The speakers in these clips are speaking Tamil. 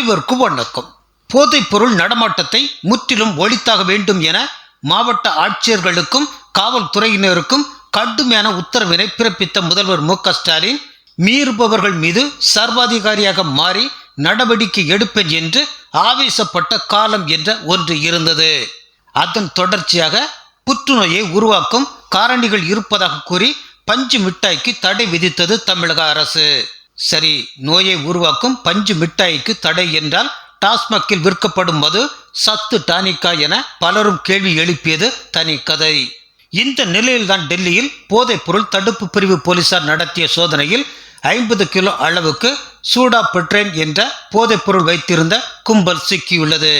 அனைவருக்கும் வணக்கம். போதைப் பொருள் நடமாட்டத்தை முற்றிலும் ஒழித்தாக வேண்டும் என மாவட்ட ஆட்சியர்களுக்கும் காவல்துறையினருக்கும் கடுமையான உத்தரவினை பிறப்பித்த முதல்வர் மு ஸ்டாலின் மீறுபவர்கள் மீது சர்வாதிகாரியாக மாறி நடவடிக்கை எடுப்பேன் என்று ஆவேசப்பட்ட காலம் என்ற ஒன்று இருந்தது. அதன் தொடர்ச்சியாக புற்றுநோயை உருவாக்கும் காரணிகள் இருப்பதாக கூறி பஞ்சு மிட்டாய்க்கு தடை விதித்தது தமிழக அரசு. சரி நோயை உருவாக்கும் பஞ்சு மிட்டாய்க்கு தடை என்றால் டாஸ்மாகில் விற்கப்படும் மது சத்து டானிக்கா என பலரும் கேள்வி எழுப்பியது தனி கதை. இந்த நிலையில்தான் டெல்லியில் போதைப் பொருள் தடுப்பு பிரிவு போலீசார் நடத்திய சோதனையில் ஐம்பது கிலோ அளவுக்கு சூடா பெட்ரேன் என்ற போதைப் பொருள் வைத்திருந்த கும்பல் சிக்கியுள்ளது.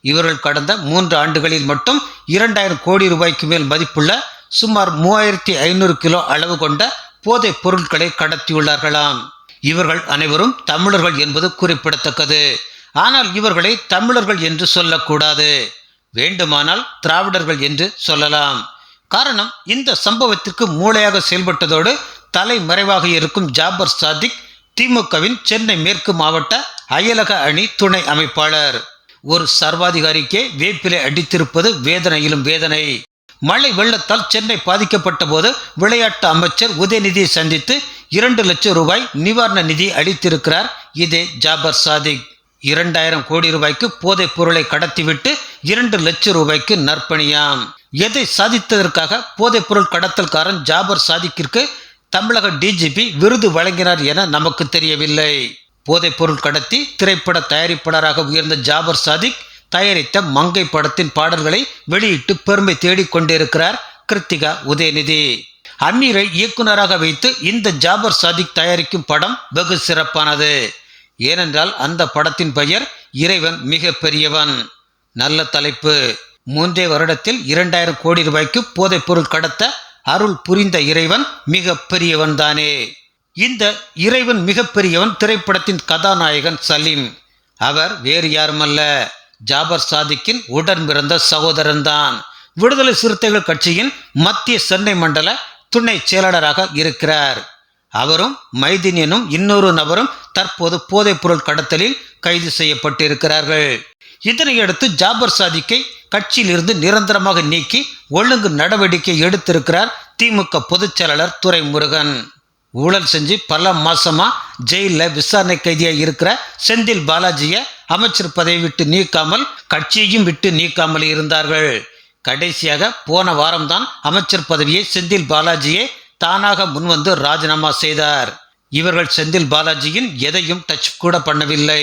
இவர்கள் கடந்த மூன்று ஆண்டுகளில் மட்டும் இரண்டாயிரம் கோடி ரூபாய்க்கு மேல் மதிப்புள்ள சுமார் மூவாயிரத்தி ஐநூறு கிலோ அளவு கொண்ட போதைப் பொருட்களை கடத்தியுள்ளார்களாம். இவர்கள் அனைவரும் தமிழர்கள் என்பது குறிப்பிடத்தக்கது. ஆனால் இவர்களை தமிழர்கள் என்று சொல்லக்கூடாது. வேண்டுமானால் திராவிடர்கள் என்று சொல்லலாம். காரணம் இந்த சம்பவத்திற்கு மூளையாக செயல்பட்டதோடு தலைமறைவாக இருக்கும் ஜாபர் சாதிக் திமுகவின் சென்னை மேற்கு மாவட்ட அயலக அணி துணை அமைப்பாளர். ஒரு சர்வாதிகாரிக்கே வேப்பிலை அடித்திருப்பது வேதனையிலும் வேதனை. மழை வெள்ளத்தால் சென்னை பாதிக்கப்பட்ட போது விளையாட்டு அமைச்சர் உதயநிதியை சந்தித்து இரண்டு லட்சம் ரூபாய் நிவாரண நிதி அளித்திருக்கிறார். இதே ஜாபர் சாதிக் இரண்டாயிரம் கோடி ரூபாய்க்கு போதைப் பொருளை கடத்திவிட்டு இரண்டு லட்சம் ரூபாய்க்கு நற்பணியாம். எதை சாதித்ததற்காக போதைப் பொருள் கடத்தல்காரன் ஜாபர் சாதிக்கிற்கு தமிழக டிஜிபி விருது வழங்கினார் என நமக்கு தெரியவில்லை. போதைப் பொருள் கடத்தி திரைப்பட தயாரிப்பாளராக உயர்ந்த ஜாபர் சாதிக் தயாரித்த மங்கை படத்தின் பாடல்களை வெளியிட்டு பெருமை தேடிக் கொண்டிருக்கிறார் கிருத்திகா உதயநிதி. அமீரை இயக்குனராக வைத்து இந்த ஜாபர் சாதிக் தயாரிக்கும் படம் வெகு சிறப்பானது. ஏனென்றால் அந்த படத்தின் பெயர் இறைவன் மிக பெரியவன் நல்ல தலைப்பு. மூன்றே வருடத்தில் இரண்டாயிரம் கோடி ரூபாய்க்கு போதைப் பொருள் கடத்த அருள் புரிந்த இறைவன் மிக பெரியவன் தானே. இந்த இறைவன் மிகப்பெரியவன் திரைப்படத்தின் கதாநாயகன் சலீம். அவர் வேறு யாருமல்ல. ஜாபர் சாதிக்கின் உடன் பிறந்த சகோதரன்தான். விடுதலை சிறுத்தைகள் கட்சியின் மத்திய சென்னை மண்டல துணை செயலாளராக இருக்கிறார். அவரும் மைதீன் எனும் இன்னொரு நபரும் தற்போது போதைப் பொருள் கடத்தலில் கைது செய்யப்பட்டிருக்கிறார்கள். இதனையடுத்து ஜாபர் சாதிக்கை கட்சியிலிருந்து நிரந்தரமாக நீக்கி ஒழுங்கு நடவடிக்கை எடுத்திருக்கிறார் திமுக பொதுச் செயலாளர் துரைமுருகன். ஊழல் செஞ்சு பல மாசமா ஜெயிலில் விசாரணை கைதியாக இருக்கிற செந்தில் பாலாஜியை அமைச்சர் பதவி விட்டு நீக்காமல் கட்சியையும் விட்டு நீக்காமல் இருந்தார்கள். கடைசியாக போன வாரம்தான் அமைச்சர் பதவியை செந்தில் பாலாஜியே தானாக முன்வந்து ராஜினாமா செய்தார். இவர்கள் செந்தில் பாலாஜியின் எதையும் டச் கூட பண்ணவில்லை.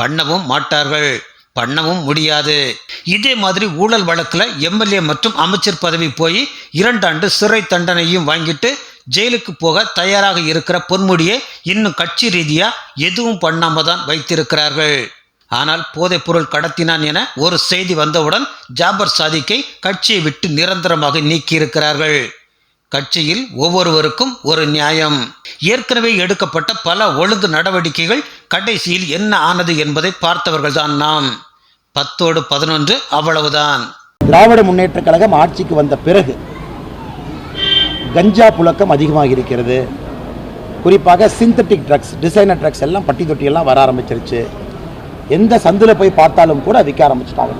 பண்ணவும் மாட்டார்கள். பண்ணவும் முடியாது. இதே மாதிரி ஊழல் வழக்கில் எம்எல்ஏ மற்றும் அமைச்சர் பதவி போய் இரண்டாண்டு சிறை தண்டனையும் வாங்கிட்டு ஜெயிலுக்கு போக தயாராக இருக்கிற பொன்முடியை இன்னும் கட்சி ரீதியா எதுவும் பண்ணாம தான் வைத்திருக்கிறார்கள். ஆனால் போதைப் பொருள் கடத்தினான் என ஒரு செய்தி வந்தவுடன் ஜாபர் சாதிக்கை கட்சியை விட்டு நிரந்தரமாக நீக்கியிருக்கிறார்கள். கட்சியில் ஒவ்வொருவருக்கும் ஒரு நியாயம். ஏற்கனவே எடுக்கப்பட்ட பல ஒழுங்கு நடவடிக்கைகள் கடைசியில் என்ன ஆனது என்பதை பார்த்தவர்கள்தான் நாம். பத்தோடு பதினொன்று அவ்வளவுதான். திராவிட முன்னேற்ற கழகம் ஆட்சிக்கு வந்த பிறகு கஞ்சா புழக்கம் அதிகமாக இருக்கிறது. குறிப்பாக சிந்தட்டிக் ட்ரக்ஸ் டிசைனர் ட்ரக்ஸ் எல்லாம் பட்டி தொட்டியெல்லாம் வர ஆரம்பிச்சிருச்சு. எந்த சந்தில் போய் பார்த்தாலும் கூட விற்க ஆரம்பிச்சிட்டாங்க.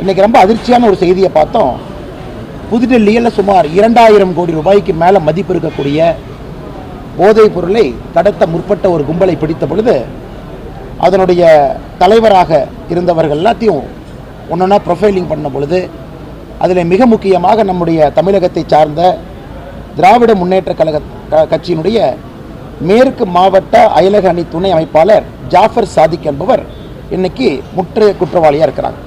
இன்றைக்கி ரொம்ப அதிர்ச்சியான ஒரு செய்தியை பார்த்தோம். புதுடெல்லியில் சுமார் இரண்டாயிரம் கோடி ரூபாய்க்கு மேலே மதிப்பு இருக்கக்கூடிய போதைப் பொருளை கடத்த முற்பட்ட ஒரு கும்பலை பிடித்த பொழுது அதனுடைய தலைவராக இருந்தவர்கள் எல்லாத்தையும் ஒன்றொன்னா ப்ரொஃபைலிங் பண்ண பொழுது அதில் மிக முக்கியமாக நம்முடைய தமிழகத்தை சார்ந்த திராவிட முன்னேற்ற கழக க- கட்சியினுடைய மேற்கு மாவட்ட அயலக அணி துணை அமைப்பாளர் ஜாஃபர் சாதிக் என்பவர் இன்னைக்கு முற்று குற்றவாளியாக இருக்கிறாங்க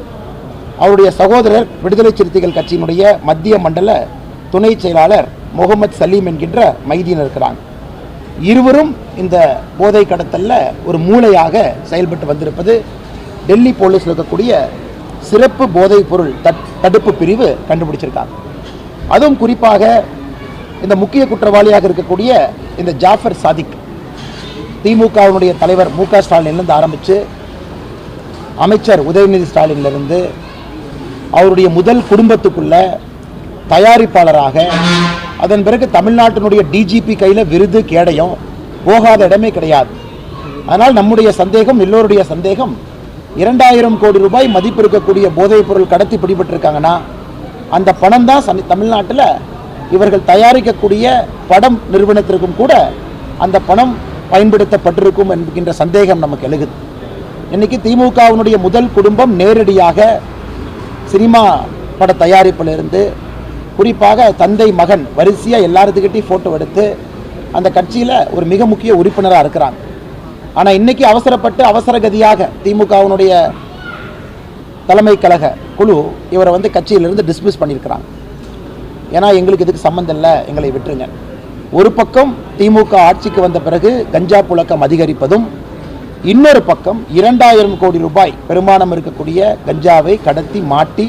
அவருடைய சகோதரர் விடுதலை சிறுத்தைகள் கட்சியினுடைய மத்திய மண்டல துணை செயலாளர் முகமது சலீம் என்கின்ற மைதீன் இருக்கிறாங்க. இருவரும் இந்த போதை கடத்தலில் ஒரு மூளையாக செயல்பட்டு வந்திருப்பது டெல்லி போலீஸில் இருக்கக்கூடிய சிறப்பு போதைப் பொருள் தட்- தடுப்பு பிரிவு கண்டுபிடிச்சிருக்காங்க. அதுவும் குறிப்பாக இந்த முக்கிய குற்றவாளியாக இருக்கக்கூடிய இந்த ஜாஃபர் சாதிக். திமுகவினுடைய தலைவர் மு க ஸ்டாலின்லேருந்து ஆரம்பித்து அமைச்சர் உதயநிதி ஸ்டாலின்லேருந்து அவருடைய முதல் குடும்பத்துக்குள்ள தயாரிப்பாளராக அதன் பிறகு தமிழ்நாட்டினுடைய டிஜிபி கையில் விருது கேடயம் போகாத இடமே கிடையாது. அதனால் நம்முடைய சந்தேகம் எல்லோருடைய சந்தேகம் இரண்டாயிரம் கோடி ரூபாய் மதிப்பு இருக்கக்கூடிய போதைப் பொருள் கடத்தி பிடிபட்டிருக்காங்கன்னா அந்த பணம் தான் சனி தமிழ்நாட்டில் இவர்கள் தயாரிக்கக்கூடிய படம் நிறுவனத்திற்கும் கூட அந்த பணம் பயன்படுத்தப்பட்டிருக்கும் என்கின்ற சந்தேகம் நமக்கு எழுகுது. இன்னைக்கு திமுகவினுடைய முதல் குடும்பம் நேரடியாக சினிமா பட தயாரிப்பிலிருந்து குறிப்பாக தந்தை மகன் வரிசையாக எல்லாத்துக்கிட்டையும் ஃபோட்டோ எடுத்து அந்த கட்சியில் ஒரு மிக முக்கிய உறுப்பினராக இருக்கிறாங்க. ஆனால் இன்னைக்கு அவசரப்பட்டு அவசரகதியாக திமுகவினுடைய தலைமை கழக குழு இவரை வந்து கட்சியிலிருந்து டிஸ்மிஸ் பண்ணியிருக்கிறாங்க. ஏன்னா எங்களுக்கு இதுக்கு சம்மந்தம் இல்லை எங்களை விட்டுருங்க. ஒரு பக்கம் திமுக ஆட்சிக்கு வந்த பிறகு கஞ்சா புழக்கம் அதிகரிப்பதும் இன்னொரு பக்கம் இரண்டாயிரம் கோடி ரூபாய் பெருமானம் இருக்கக்கூடிய கஞ்சாவை கடத்தி மாட்டி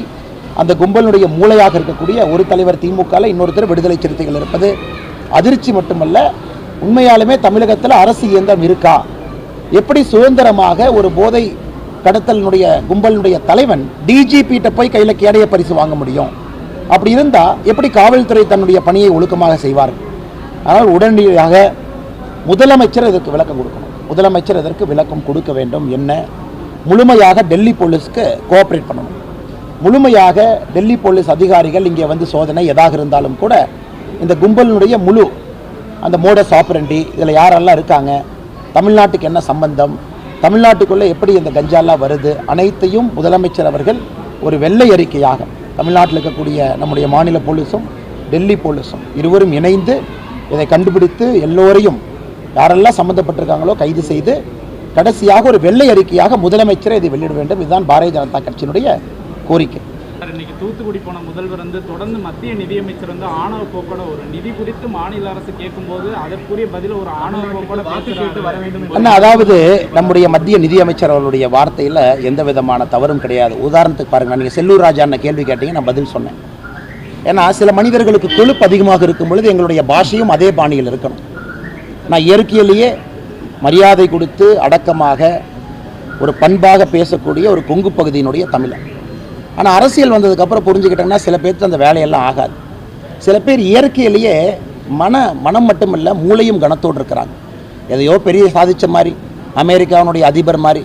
அந்த கும்பலுடைய மூளையாக இருக்கக்கூடிய ஒரு தலைவர் திமுகவில் இன்னொருத்தர் விடுதலை சிறுத்தைகள் இருப்பது அதிர்ச்சி மட்டுமல்ல உண்மையாலுமே தமிழகத்தில் அரசு இயந்திரம் இருக்கா? எப்படி சுதந்திரமாக ஒரு போதை கடத்தலினுடைய கும்பலினுடைய தலைவன் டிஜிபிட்ட போய் கையில் கேடைய பரிசு வாங்க முடியும்? அப்படி இருந்தால் எப்படி காவல்துறை தன்னுடைய பணியை ஒழுக்கமாக செய்வார்கள்? ஆனால் உடனடியாக முதலமைச்சர் இதற்கு விளக்கம் கொடுக்கணும். முதலமைச்சர் இதற்கு விளக்கம் கொடுக்க வேண்டும் என்ன? முழுமையாக டெல்லி போலீஸ்க்கு கோஆப்ரேட் பண்ணணும். முழுமையாக டெல்லி போலீஸ் அதிகாரிகள் இங்கே வந்து சோதனை எதாக இருந்தாலும் கூட இந்த கும்பலினுடைய முழு அந்த மோடஸ் ஆப்ரண்டி இதில் யாரெல்லாம் இருக்காங்க? தமிழ்நாட்டுக்கு என்ன சம்பந்தம்? தமிழ்நாட்டுக்குள்ளே எப்படி இந்த கஞ்சாலாம் வருது? அனைத்தையும் முதலமைச்சர் அவர்கள் ஒரு வெள்ளை அறிக்கையாக தமிழ்நாட்டில் இருக்கக்கூடிய நம்முடைய மாநில போலீஸும் டெல்லி போலீஸும் இருவரும் இணைந்து இதை கண்டுபிடித்து எல்லோரையும் யாரெல்லாம் சம்மந்தப்பட்டிருக்காங்களோ கைது செய்து கடைசியாக ஒரு வெள்ளை அறிக்கையாக முதலமைச்சரை இதை வெளியிட வேண்டும். இதுதான் பாரதிய ஜனதா கட்சியினுடைய கோரிக்கை. இன்னைக்கு தூத்துக்குடி போன முதல்வர் வந்து தொடர்ந்து மத்திய நிதியமைச்சர் வந்து ஆணவ போக்கோட ஒரு நிதி குறித்து மாநில அரசு கேட்கும்போது அதற்குரிய பதில ஒரு ஆணவ போக்கோட பேசுறாரு. வர வேண்டும் அண்ணா அதாவது நம்முடைய மத்திய நிதியமைச்சர் அவர்களுடைய வார்த்தையில் எந்த விதமான தவறும் கிடையாது. உதாரணத்துக்கு பாருங்க நீங்கள் செல்லூர் ராஜா அண்ணன் கேள்வி கேட்டீங்க நான் பதில் சொன்னேன். ஏன்னா சில மனிதர்களுக்கு கொழுப்பு அதிகமாக இருக்கும் பொழுது எங்களுடைய பாஷையும் அதே பாணியில் இருக்கணும். நான் இயற்கையிலேயே மரியாதை கொடுத்து அடக்கமாக ஒரு பண்பாக பேசக்கூடிய ஒரு கொங்கு பகுதியினுடைய தமிழன் ஆனால் அரசியல் வந்ததுக்கப்புறம் புரிஞ்சுக்கிட்டோம்னா சில பேர்த்து அந்த வேலையெல்லாம் ஆகாது. சில பேர் இயற்கையிலேயே மன மனம் மட்டுமில்ல மூளையும் கனத்தோடு இருக்கிறாங்க. எதையோ பெரிய சாதித்த மாதிரி அமெரிக்காவினுடைய அதிபர் மாதிரி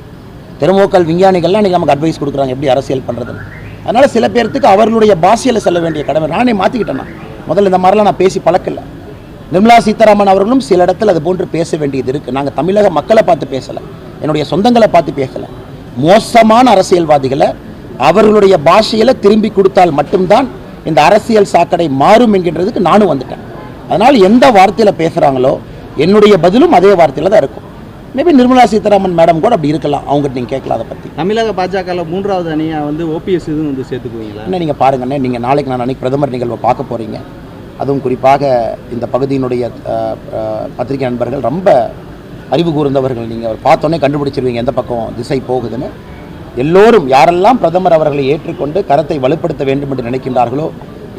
தெருமோக்கள் விஞ்ஞானிகள்லாம் இன்றைக்கி நமக்கு அட்வைஸ் கொடுக்குறாங்க எப்படி அரசியல் பண்ணுறதுன்னு அதனால் சில பேர்த்துக்கு அவர்களுடைய பாஷையில் செல்ல வேண்டிய கடமை. நானே மாற்றிக்கிட்டேன் முதல்ல இந்த மாதிரிலாம் நான் பேசி பழக்கலை. நிர்மலா சீதாராமன் அவர்களும் சில இடத்துல அது போன்று பேச வேண்டியது இருக்குது நாங்கள் தமிழக மக்களை பார்த்து பேசலை. என்னுடைய சொந்தங்களை பார்த்து பேசலை. மோசமான அரசியல்வாதிகளை அவர்களுடைய பாஷையில் திரும்பி கொடுத்தால் மட்டும்தான் இந்த அரசியல் சாக்கடை மாறும் என்கின்றதுக்கு நானும் வந்துட்டேன். அதனால் எந்த வார்த்தையில் பேசுகிறாங்களோ என்னுடைய பதிலும் அதே வார்த்தையில் தான் இருக்கும். மேபி நிர்மலா சீதாராமன் மேடம் கூட அப்படி இருக்கலாம். அவங்ககிட்ட நீங்கள் கேட்கலாம் அதை பற்றி தமிழக பாஜகவில் மூன்றாவது அணியாக வந்து ஓபிஎஸ் இதுவும் வந்து சேர்த்துக்குவீங்களா? என்ன நீங்கள் பாருங்கண்ணே. நீங்கள் நாளைக்கு நான் அன்னைக்கு பிரதமர் நிகழ்வை பார்க்க போகிறீங்க அதுவும் குறிப்பாக இந்த பகுதியினுடைய பத்திரிகை நண்பர்கள் ரொம்ப அறிவு கூர்ந்தவர்கள். நீங்கள் பார்த்தோன்னே கண்டுபிடிச்சிருவீங்க எந்த பக்கம் திசை போகுதுன்னு. எல்லோரும் யாரெல்லாம் பிரதமர் அவர்களை ஏற்றுக்கொண்டு கரத்தை வலுப்படுத்த வேண்டும் என்று நினைக்கின்றார்களோ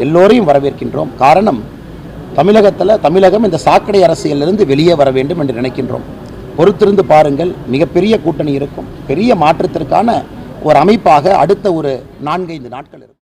எல்லோரையும் வரவேற்கின்றோம். காரணம் தமிழகத்தில் தமிழகம் இந்த சாக்கடை அரசியலிருந்து வெளியே வர வேண்டும் என்று நினைக்கின்றோம். பொறுத்திருந்து பாருங்கள் மிகப்பெரிய கூட்டணி இருக்கும். பெரிய மாற்றத்திற்கான ஒரு அமைப்பாக அடுத்த ஒரு நான்கைந்து நாட்கள் இருக்கும்.